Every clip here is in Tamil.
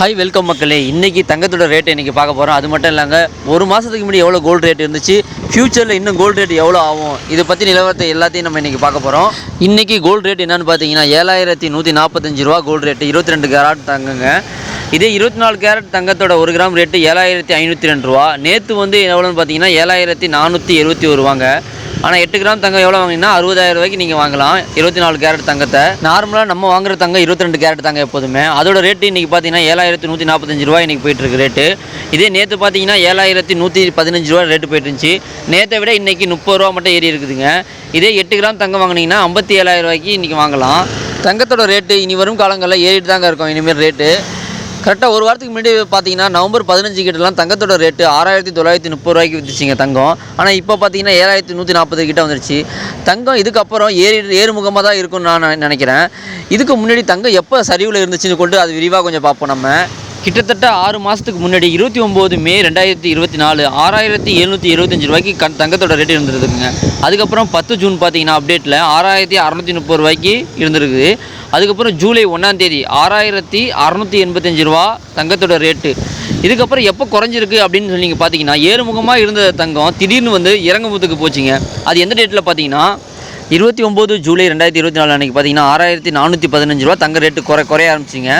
ஹாய் வெல்கம் மக்களே. இன்றைக்கி தங்கத்தோட ரேட் இன்றைக்கி பார்க்க போகிறோம் அது மட்டும் இல்லைங்க ஒரு மாதத்துக்கு முன்னாடி எவ்வளோ கோல்டு ரேட் இருந்துச்சு? ஃப்யூச்சரில் இன்னும் கோல்டு ரேட் எவ்வளோ ஆகும்? இதை பற்றி நிலவரத்தை எல்லாத்தையும் நம்ம இன்றைக்கி பார்க்க போகிறோம் இன்றைக்கி கோல்டு ரேட் என்னென்னு பார்த்தீங்கன்னா ஏழாயிரத்தி நூற்றி நாற்பத்தஞ்சு ரூபா கோல்டு ரேட்டு இருபத்தி ரெண்டு கேரட் தங்குங்க. இதே இருபத்தி நாலு கேரட் தங்கத்தோட ஒரு கிராம் ரேட்டு ஏழாயிரத்தி ஐநூற்றி ரெண்டு ரூபா. நேற்று வந்து எவ்வளோன்னு பார்த்தீங்கன்னா ஏழாயிரத்தி நானூற்றி எழுபத்தி ஒரு ரூபாங்க. ஆனால் எட்டு கிராம் தங்கம் எவ்வளோ வாங்கினீங்கன்னா அறுபதாயிரம் ரூபாய்க்கு நீங்கள் வாங்கலாம். இருபத்தி நாலு கேரட் தங்கத்தை. நார்மலாக நம்ம வாங்குற தங்கம் இருபத்தி ரெண்டு கேரட் தங்கம் எப்போதுமே. அதோட ரேட்டு இன்றைக்கி பார்த்தீங்கன்னா ஏழாயிரத்தி நூற்றி நாற்பத்தஞ்சு ரூபாய் இன்றைக்கி போயிட்டு இருக்கு ரேட்டு இதே நேற்று பார்த்தீங்கன்னா ஏழாயிரத்தி நூற்றி பதினஞ்சு ரூபா ரேட்டு போயிட்டு இருந்துச்சு நேற்றை விட இன்றைக்கி முப்பது ரூபா மட்டும் ஏறி இருக்குதுங்க. இதே எட்டு கிராம் தங்கம் வாங்கினீங்கன்னா ஐம்பத்தி ஏழாயிரம் ரூபாய்க்கு இன்றைக்கி வாங்கலாம். தங்கத்தோட ரேட்டு இனி வரும் காலங்களில் ஏறிட்டு தாங்க இருக்கும். இனிமேல் ரேட்டு கரெக்டாக ஒரு வாரத்துக்கு முன்னாடி பார்த்தீங்கன்னா நவம்பர் பதினஞ்சு கிட்டலாம் தங்கத்தோட ரேட்டு ஆறாயிரத்தி தொள்ளாயிரத்தி முப்பது ரூபாய்க்கு விற்றுச்சிங்க தங்கம். ஆனால் இப்போ பார்த்தீங்கன்னா ஏழாயிரத்தி நூற்றி நாற்பது கிட்ட வந்துருச்சு. தங்கம் இதுக்கப்புறம் ஏறி ஏறுமுகமாக தான் இருக்கும்னு நான் நினைக்கிறேன். இதுக்கு முன்னாடி தங்கம் எப்போ சரிவில் இருந்துச்சுன்னு கொண்டு அது விரிவாக கொஞ்சம் பார்ப்போம் நம்ம. கிட்டத்தட்ட ஆறு மாதத்துக்கு முன்னாடி இருபத்தி ஒம்பது மே ரெண்டாயிரத்தி இருபத்தி நாலு ஆறாயிரத்தி எழுநூற்றி இருபத்தஞ்சி ரூபாய்க்கு கண் தங்கத்தோட ரேட் இருந்திருக்குங்க அதுக்கப்புறம் பத்து ஜூன் பார்த்தீங்கன்னா அப்டேட்டில் ஆறாயிரத்தி அறநூற்றி முப்பது ரூபாய்க்கு இருந்திருக்குது. அதுக்கப்புறம் ஜூலை ஒன்றாம் தேதி ஆறாயிரத்தி அறநூற்றி எண்பத்தஞ்சு ரூபா தங்கத்தோட ரேட்டு இதுக்கப்புறம் எப்போ குறைஞ்சிருக்கு அப்படின்னு சொல்லி நீங்கள் பார்த்தீங்கன்னா ஏறுமுகமாக இருந்த தங்கம் திடீர்னு வந்து இறங்குமுத்துக்கு போச்சுங்க. அது எந்த டேட்டில் பார்த்தீங்கன்னா இருபத்தி ஒம்பது ஜூலை ரெண்டாயிரத்தி இருபத்தி நாலு அன்றைக்கி பார்த்தீங்கன்னா ஆறாயிரத்தி நானூற்றி பதினஞ்சு ரூபா தங்க ரேட்டு குறை குறைய ஆரம்பிச்சிங்க.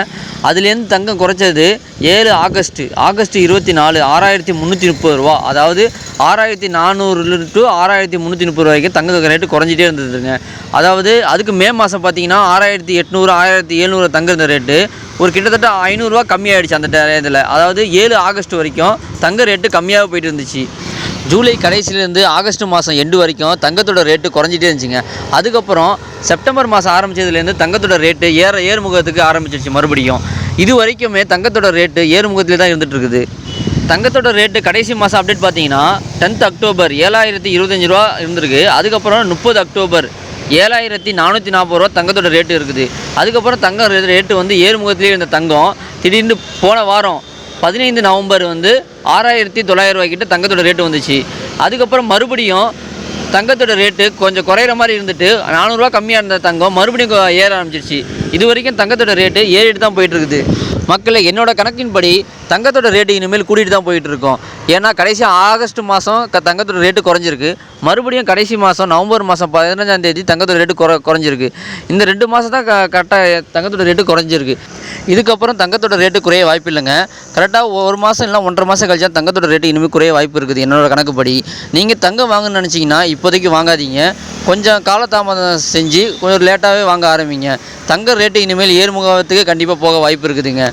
அதுலேருந்து தங்கம் குறைச்சது ஏழு ஆகஸ்ட்டு ஆகஸ்ட் இருபத்தி நாலு ஆறாயிரத்தி முந்நூற்றி முப்பது ரூபா. அதாவது ஆறாயிரத்தி நானூறு டு ஆறாயிரத்தி முந்நூற்றி முப்பது ரூபாய்க்கு தங்க ரேட்டு குறைஞ்சிட்டே இருந்ததுங்க. அதாவது அதுக்கு மே மாதம் பார்த்தீங்கன்னா ஆறாயிரத்தி எட்நூறு ஆயிரத்தி எழுநூறு தங்க இருந்த ரேட்டு ஒரு கிட்டத்தட்ட ஐநூறுரூவா கம்மியாகிடுச்சு அந்த இதில் அதாவது ஏழு ஆகஸ்ட் வரைக்கும் தங்க ரேட்டு கம்மியாக போயிட்டு இருந்துச்சு. ஜூலை கடைசியிலேருந்து ஆகஸ்ட் மாதம் எண்டு வரைக்கும் தங்கத்தோட ரேட்டு குறைஞ்சிட்டே இருந்துச்சுங்க. அதுக்கப்புறம் செப்டம்பர் மாதம் ஆரம்பிச்சதுலேருந்து தங்கத்தோட ரேட்டு ஏற ஏறுமுகத்துக்கு ஆரம்பிச்சிருச்சு மறுபடியும். இது வரைக்குமே தங்கத்தோட ரேட்டு ஏறுமுகத்தில் தான் இருந்துட்டு இருக்குது தங்கத்தோட ரேட்டு கடைசி மாதம் அப்டேட் பார்த்தீங்கன்னா டென்த் அக்டோபர் ஏழாயிரத்தி இருபத்தஞ்சி ரூபா இருந்திருக்கு. அதுக்கப்புறம் முப்பது அக்டோபர் ஏழாயிரத்தி நானூற்றி நாற்பது ரூபா தங்கத்தோட ரேட்டு இருக்குது. அதுக்கப்புறம் தங்கம் ரேட்டு வந்து ஏறுமுகத்திலே இருந்த தங்கம் திடீர்னு போன வாரம் பதினைந்து நவம்பர் வந்து ஆறாயிரத்தி தொள்ளாயிரம் ரூபாய்க்கிட்ட தங்கத்தோட ரேட்டு வந்துச்சு. அதுக்கப்புறம் மறுபடியும் தங்கத்தோட ரேட்டு கொஞ்சம் குறையிற மாதிரி இருந்துட்டு நானூறுரூவா கம்மியாக இருந்த தங்கம் மறுபடியும் ஏற ஆரம்பிச்சிருச்சு. இது வரைக்கும் தங்கத்தோட ரேட்டு ஏறிட்டு தான் போயிட்டுருக்குது மக்களை என்னோட கணக்கின்படி தங்கத்தோட ரேட்டு இனிமேல் கூட்டிகிட்டு தான் போயிட்டு இருக்கோம் ஏன்னா கடைசி ஆகஸ்ட் மாதம் க தங்கத்தோட ரேட்டு குறைஞ்சிருக்கு. மறுபடியும் கடைசி மாதம் நவம்பர் மாதம் பதினஞ்சாம் தேதி தங்கத்தோட ரேட்டு குறை குறைஞ்சிருக்கு. இந்த ரெண்டு மாதம் தான் க கரெக்டாக தங்கத்தோட ரேட்டு குறைஞ்சிருக்கு. இதுக்கப்புறம் தங்கத்தோட ரேட்டு குறைய வாய்ப்பு இல்லைங்க. கரெக்டாக ஒரு மாதம் இல்லை ஒன்றரை மாதம் கழிச்சா தங்கத்தோட ரேட்டு இனிமேல் குறைய வாய்ப்பு இருக்குது என்னோட கணக்குப்படி. நீங்கள் தங்கம் வாங்கணும்னு நினச்சிங்கன்னா இப்போதைக்கு வாங்காதீங்க. கொஞ்சம் காலதாமதம் செஞ்சு கொஞ்சம் லேட்டாகவே வாங்க ஆரம்பிங்க. தங்க ரேட்டு இனிமேல் ஏறுமுகத்துக்கு கண்டிப்பாக போக வாய்ப்பு இருக்குதுங்க.